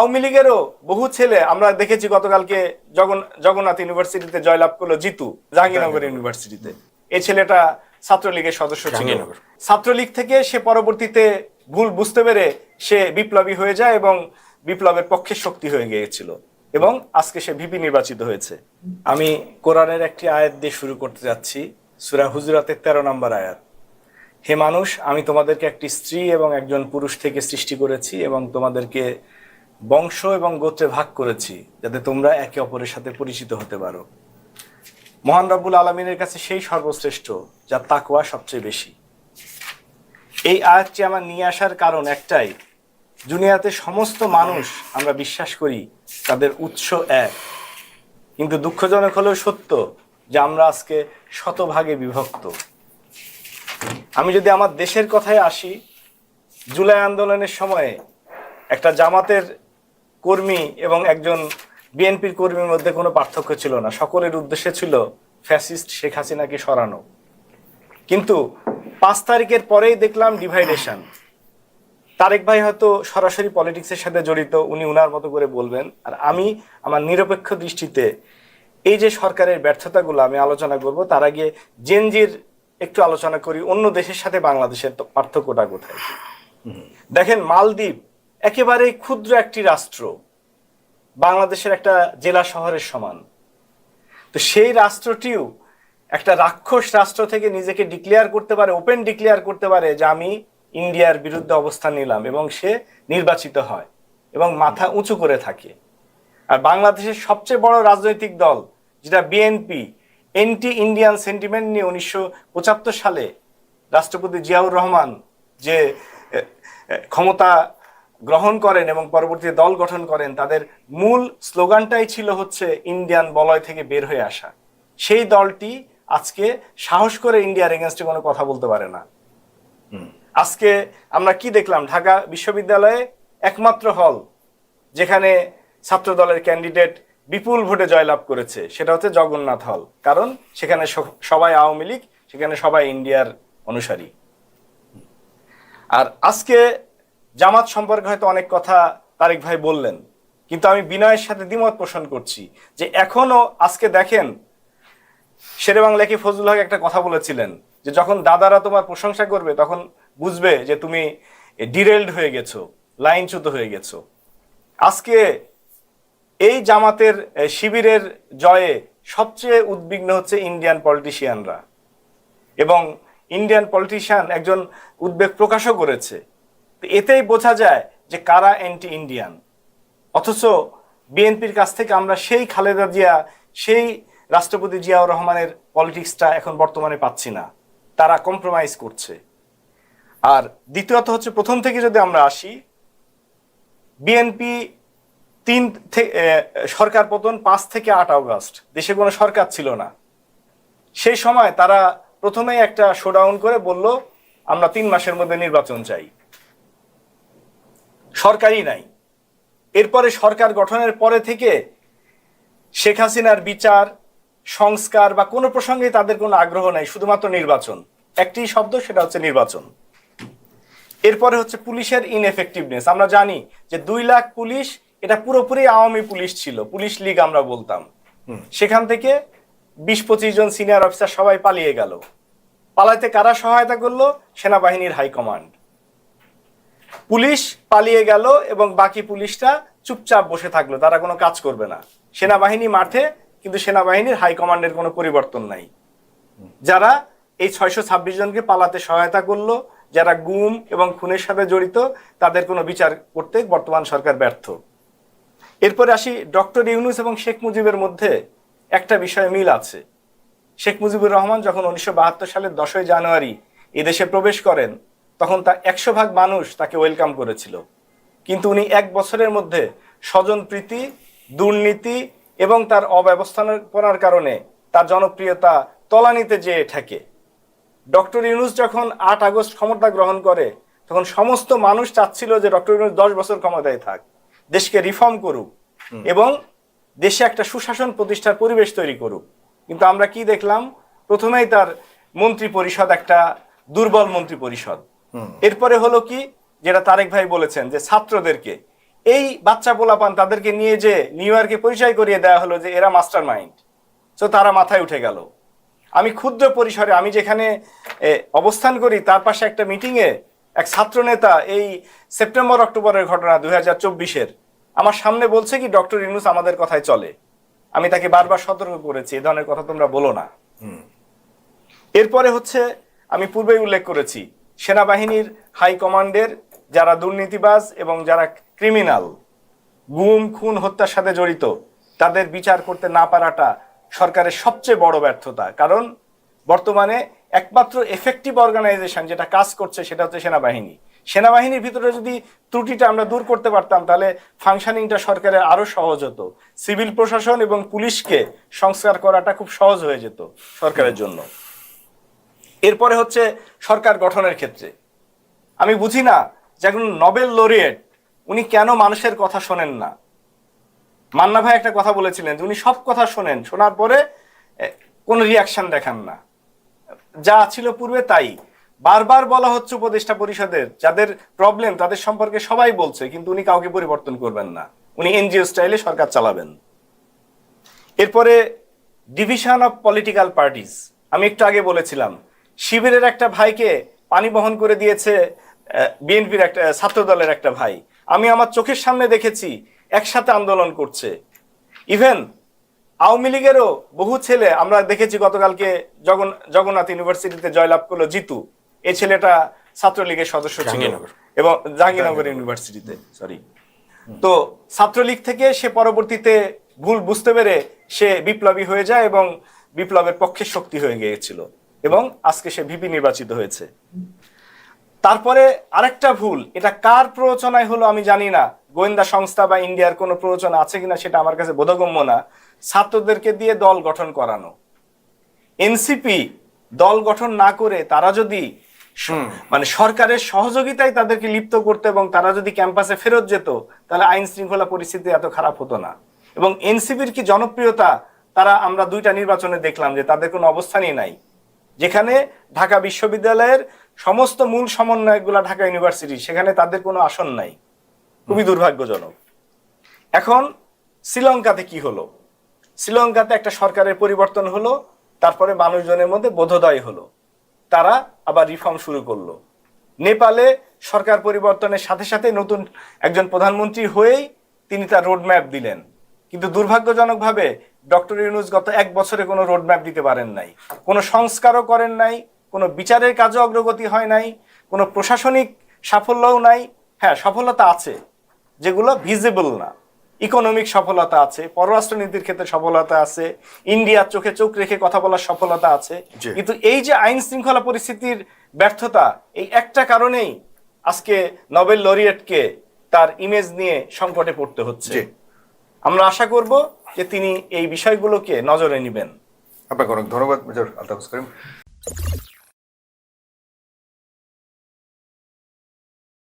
আওয়ামী লীগেরও বহু ছেলে আমরা দেখেছি গতকালকে জগন্নাথ ইউনিভার্সিটিতে জয়লাভ করল জিতু জাহাঙ্গীরনগর ইউনিভার্সিটিতে। এই ছেলেটা ছাত্রলীগের সদস্য ছিল। ছাত্রলীগ থেকে সে পরবর্তীতে ভুল বুঝতে পেরে সে বিপ্লবী হয়ে যায় এবং বিপ্লবের পক্ষে শক্তি হয়ে গিয়েছিল এবং আজকে সে ভিপি নির্বাচিত হয়েছে। আমি কোরআনের একটি আয়াত দিয়ে শুরু করতে যাচ্ছি। সুরা হুজুরাতের তেরো নম্বর আয়াত। হে মানুষ আমি তোমাদেরকে একটি স্ত্রী এবং একজন পুরুষ থেকে সৃষ্টি করেছি এবং তোমাদেরকে বংশ এবং গোত্রে ভাগ করেছি, যাতে তোমরা একে অপরের সাথে পরিচিত হতে পারো। মহান রব্বুল আলমিনের কাছে সেই সর্বশ্রেষ্ঠ, যা তাকওয়া সবচেয়ে বেশি। এই আয়াতটি আমার নিয়ে আসার কারণ একটাই, দুনিয়াতে সমস্ত মানুষ, আমরা বিশ্বাস করি, তাদের উৎস এক। কিন্তু দুঃখজনক হলেও সত্য, যে আমরা আজকে শতভাগে বিভক্ত। আমি যদি আমার দেশের কথায় আসি, জুলাই আন্দোলনের সময়ে একটা জামাতের কর্মী এবং একজন বিএনপির কর্মীর মধ্যে কোনো পার্থক্য ছিল না। সকলের উদ্দেশ্য ছিল ফ্যাসিস্ট শেখ হাসিনাকে সরানো। কিন্তু পাঁচ তারিখের পরেই দেখলাম ডিভাইডেশন। তারেক ভাই হয়তো সরাসরি পলিটিক্সের সাথে জড়িত, উনি উনার মতো করে বলবেন। আর আমি আমার নিরপেক্ষ দৃষ্টিতে এই যে সরকারের ব্যর্থতাগুলো আমি আলোচনা করব, তার আগে জেনজির একটু আলোচনা করি, অন্য দেশের সাথে বাংলাদেশের পার্থক্যটা কোথায়? দেখেন মালদ্বীপ একেবারেই ক্ষুদ্র একটি রাষ্ট্র, বাংলাদেশের একটা জেলা শহরের সমান। তো সেই রাষ্ট্রটিও একটা রাক্ষস রাষ্ট্র থেকে নিজেকে ডিক্লেয়ার করতে পারে, ওপেন ডিক্লেয়ার করতে পারে যে আমি ইন্ডিয়ার বিরুদ্ধে অবস্থান নিলাম এবং সে নির্বাচিত হয় এবং মাথা উঁচু করে থাকে। আর বাংলাদেশের সবচেয়ে বড় রাজনৈতিক দল, যেটা বিএনপি এন্টি ইন্ডিয়ান সেন্টিমেন্ট নিয়ে উনিশশো পঁচাত্তর সালে রাষ্ট্রপতি জিয়াউর রহমান যে ক্ষমতা গ্রহণ করেন এবং পরবর্তীতে দল গঠন করেন তাদের মূল স্লোগানটাই ছিল হচ্ছে ইন্ডিয়ান বলয় থেকে বের হয়ে আসা। সেই দলটি আজকে সাহস করে ইন্ডিয়ার এগেনস্টে কোনো কথা বলতে পারে না। আজকে আমরা কি দেখলাম? ঢাকা বিশ্ববিদ্যালয়ে একমাত্র হল যেখানে ছাত্র দলের ক্যান্ডিডেট বিপুল ভোটে জয়লাভ করেছে সেটা হচ্ছে জগন্নাথ হল। কারণ সেখানে সবাই আওয়ামী লীগ সেখানে সবাই ইন্ডিয়ার অনুসারী। আর আজকে জামাত সম্পর্কে হয়তো অনেক কথা তারেক ভাই বললেন, কিন্তু আমি বিনয়ের সাথে দ্বিমত পোষণ করছি যে এখনও আজকে দেখেন, শেরে বাংলা কি ফজলুল হক একটা কথা বলেছিলেন, যে যখন দাদারা তোমার প্রশংসা করবে, তখন বুঝবে যে তুমি ডিরেলড হয়ে গেছো, লাইনচ্যুত হয়ে গেছো। আজকে এই জামাতের শিবিরের জয়ে সবচেয়ে উদ্বিগ্ন হচ্ছে ইন্ডিয়ান পলিটিশিয়ানরা। এবং ইন্ডিয়ান পলিটিশিয়ান একজন উদ্বেগ প্রকাশও করেছে এতেই বোঝা যায় যে কারা অ্যান্টি ইন্ডিয়ান অথচ বিএনপির কাছ থেকে আমরা সেই খালেদা জিয়া, সেই রাষ্ট্রপতি জিয়াউর রহমানের পলিটিক্সটা এখন বর্তমানে পাচ্ছি না। তারা কম্প্রোমাইজ করছে। আর দ্বিতীয়ত হচ্ছে প্রথম থেকে যদি আমরা আসি, বিএনপি তিন সরকার পতন পাঁচ থেকে আট আগস্ট। দেশে কোনো সরকার ছিল না। সেই সময় তারা প্রথমেই একটা শোডাউন করে বলল, আমরা তিন মাসের মধ্যে নির্বাচন চাই। সরকারই নাই। এরপরে সরকার গঠনের পরে থেকে শেখ হাসিনার বিচার সংস্কার বা কোনো প্রসঙ্গে তাদের কোনো আগ্রহ নাই শুধুমাত্র নির্বাচন। একটি শব্দ সেটা হচ্ছে নির্বাচন। এরপরে হচ্ছে পুলিশের ইনএফেক্টিভনেস আমরা জানি যে দুই লাখ পুলিশ এটা পুরোপুরি আওয়ামী পুলিশ ছিল। পুলিশ লীগ আমরা বলতাম। সেখান থেকে বিশ পঁচিশ জন সিনিয়র অফিসার সবাই পালিয়ে গেল। পালাইতে কারা সহায়তা করল? সেনাবাহিনীর হাইকমান্ড পুলিশ পালিয়ে গেল এবং বাকি পুলিশটা চুপচাপ বসে থাকল, তারা কোনো কাজ করবে না। সেনাবাহিনী মাঠে কিন্তু সেনাবাহিনীর হাইকমান্ডের কোনো পরিবর্তন নাই। যারা এই ছয়শো ছাব্বিশ জনকে পালাতে সহায়তা করল, যারা গুম এবং খুনের সাথে জড়িত, তাদের কোনো বিচার করতে বর্তমান সরকার ব্যর্থ। এরপরে আসি ডক্টর ইউনুস এবং শেখ মুজিবের মধ্যে একটা বিষয়ে মিল আছে। শেখ মুজিবুর রহমান যখন উনিশশো বাহাত্তর সালের দশই জানুয়ারি এদেশে প্রবেশ করেন তখন তা একশো ভাগ মানুষ তাকে ওয়েলকাম করেছিল। কিন্তু উনি এক বছরের মধ্যে স্বজনপ্রীতি দুর্নীতি এবং তার অব্যবস্থাপনার কারণে তার জনপ্রিয়তা তলানিতে যেয়ে ঠেকে। ডক্টর ইউনুস যখন আট আগস্ট ক্ষমতা গ্রহণ করে তখন সমস্ত মানুষ চাচ্ছিল যে ডক্টর ইউনুস দশ বছর ক্ষমতায় থাক দেশকে রিফর্ম করুক এবং দেশে একটা সুশাসন প্রতিষ্ঠার পরিবেশ তৈরি করুক। কিন্তু আমরা কি দেখলাম? প্রথমেই তার মন্ত্রী পরিষদ একটা দুর্বল মন্ত্রী পরিষদ এরপরে হলো কি যেটা তারেক ভাই বলেছেন যে ছাত্রদেরকে এই বাচ্চা পোলাপান তাদেরকে নিয়ে যে নিউ ইয়র্কে পরিচয় করিয়ে দেওয়া হলো যে এরা মাস্টার মাইন্ড তো তারা মাথায় উঠে গেল। আমি ক্ষুদ্র পরিসরে আমি যেখানে অবস্থান করি তার পাশে একটা মিটিংয়ে এক ছাত্র নেতা এই সেপ্টেম্বর অক্টোবরের ঘটনা দুই হাজার চব্বিশের আমার সামনে বলছে কি ডক্টর ইউনুস আমাদের কথায় চলে। আমি তাকে বারবার সতর্ক করেছি এ ধরনের কথা তোমরা বলো না। এরপরে হচ্ছে আমি পূর্বেই উল্লেখ করেছি সেনাবাহিনীর হাইকমান্ডের যারা দুর্নীতিবাজ এবং যারা ক্রিমিনাল, গুম, খুন, হত্যার সাথে জড়িত, তাদের বিচার করতে না পারাটা সরকারের সবচেয়ে বড় ব্যর্থতা। কারণ বর্তমানে একমাত্র এফেক্টিভ অর্গানাইজেশন যেটা কাজ করছে সেটা হচ্ছে সেনাবাহিনী। সেনাবাহিনীর ভিতরে যদি ত্রুটিটা আমরা দূর করতে পারতাম, তাহলে ফাংশনিংটা সরকারের আরও সহজ হতো। সিভিল প্রশাসন এবং পুলিশকে সংস্কার করাটা খুব সহজ হয়ে যেত সরকারের জন্য। এরপরে হচ্ছে সরকার গঠনের ক্ষেত্রে। আমি বুঝি না যে একজন নোবেল লরিয়েট উনি কেন মানুষের কথা শোনেন না। মান্না ভাই একটা কথা বলেছিলেন যে উনি সব কথা শোনেন, শোনার পরে কোনো রিয়াকশন দেখান না। যা ছিল পূর্বে তাই। বারবার বলা হচ্ছে উপদেষ্টা পরিষদের, যাদের প্রবলেম তাদের সম্পর্কে সবাই বলছে, কিন্তু উনি কাউকে পরিবর্তন করবেন না। উনি এনজিও স্টাইলে সরকার চালাবেন। এরপরে ডিভিশন অফ পলিটিক্যাল পার্টিস আমি একটু আগে বলেছিলাম শিবিরের একটা ভাইকে পানি বহন করে দিয়েছে বিএনপির একটা ছাত্র দলের একটা ভাই। আমি আমার চোখের সামনে দেখেছি একসাথে আন্দোলন করছে। ইভেন আওয়ামী লীগেরও বহু ছেলে আমরা দেখেছি গতকালকে জগন জগন্নাথ ইউনিভার্সিটিতে জয়লাভ করল জিতু। এই ছেলেটা ছাত্রলীগের সদস্য ছিল। এবং জাহাঙ্গীরনগর ইউনিভার্সিটিতে সরি তো ছাত্রলীগ থেকে সে পরবর্তীতে ভুল বুঝতে পেরে সে বিপ্লবী হয়ে যায় এবং বিপ্লবের পক্ষে শক্তি হয়ে গিয়েছিল। এবং আজকে সে ভিপি নির্বাচিত হয়েছে। তারপরে আরেকটা ভুল এটা কার প্ররোচনায় হলো আমি জানি না। গোয়েন্দা সংস্থা বা ইন্ডিয়ার কোনো প্ররোচনা আছে কিনা সেটা আমার কাছে বোধগম্য না। ছাত্রদেরকে দিয়ে দল গঠন করানো। এনসিপি দল গঠন না করে তারা যদি মানে সরকারের সহযোগিতায় তাদেরকে লিপ্ত করতে এবং তারা যদি ক্যাম্পাসে ফেরত যেত তাহলে আইন শৃঙ্খলা পরিস্থিতি এত খারাপ হতো না। এবং এনসিপির কি জনপ্রিয়তা তারা আমরা দুইটা নির্বাচনে দেখলাম যে তাদের কোনো অবস্থানই নাই। যেখানে ঢাকা বিশ্ববিদ্যালয়ের সমস্ত মূল সমন্বয়কগুলা ঢাকা ইউনিভার্সিটি, সেখানে তাদের কোনো আসন নাই। খুবই দুর্ভাগ্যজনক। এখন শ্রীলঙ্কাতে কি হলো? শ্রীলঙ্কাতে একটা সরকারের পরিবর্তন হলো, তারপরে মানুষজনের মধ্যে বোধোদয় হলো। তারা আবার রিফর্ম শুরু করল। নেপালে সরকার পরিবর্তনের সাথে সাথে নতুন একজন প্রধানমন্ত্রী হয়েই তিনি তার রোডম্যাপ দিলেন। কিন্তু দুর্ভাগ্যজনকভাবে ডক্টর ইউনুস গত এক বছরে কোনো রোডম্যাপ দিতে পারেন নাই কোনো সংস্কারও করেন নাই কোনো বিচারের কাজও অগ্রগতি হয় নাই কোনো প্রশাসনিক সাফল্যও নাই। হ্যাঁ সফলতা আছে যেগুলো ভিজিবল না। ইকোনমিক সফলতা আছে পররাষ্ট্রনীতির ক্ষেত্রে সফলতা আছে ইন্ডিয়ার চোখে চোখ রেখে কথা বলার সফলতা আছে। কিন্তু এই যে আইন শৃঙ্খলা পরিস্থিতির ব্যর্থতা এই একটা কারণেই আজকে নোবেল লরিয়েটকে তার ইমেজ নিয়ে সংকটে পড়তে হচ্ছে। আমরা আশা করব যে তিনি এই বিষয়গুলোকে নজরে নেবেন। আপনাকে অনেক ধন্যবাদ মেজর করিম